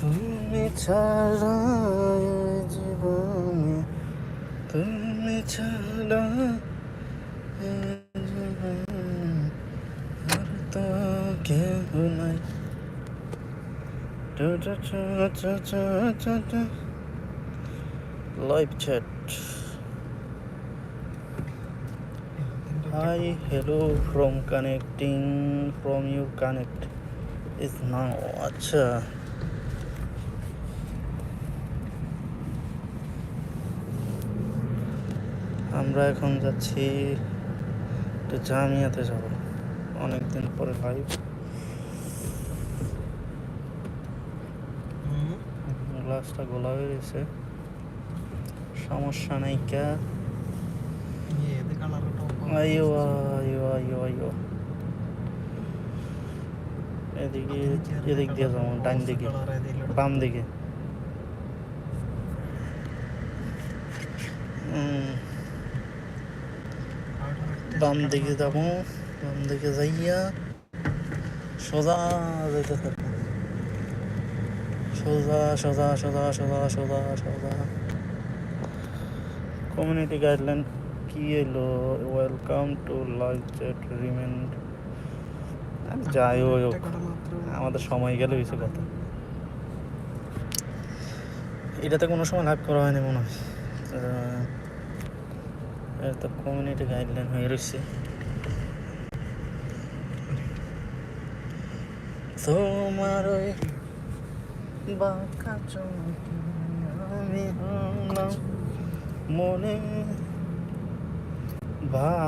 তুমি ছাড়া জীবনে তুমি ছাড়া আর তো কেউ নাই live chat Hi, hello from connecting from you connect is now আচ্ছা আমরা এখন যাচ্ছি একটু জামিয়াতে যাব। অনেকদিন পরে লাইভ গ্লাসটা গোলা হয়ে গেছে। সমস্যা নাই কে? এদিকে এদিক দিয়ে যাব ডান দিকে। বাম দিকে। বাম দিকে যাব বাম দিকে যাইয়া সোজা যেতে থাকব। সোজা সোজা সোজা সোজা সোজা সোজা। কমিউনিটি গাইডলাইন কি এলো? Welcome to live chat remind যাই হোক আমাদের সময় গেলে হয়েছে কথা। এটাতে কোনো সময় লাইভ করা হয়নি মনে হয়। তো কমিউনিটি গাইডলাইন হয়ে রয়েছে তোমার ওই বাঁকা আমি মনে ভালো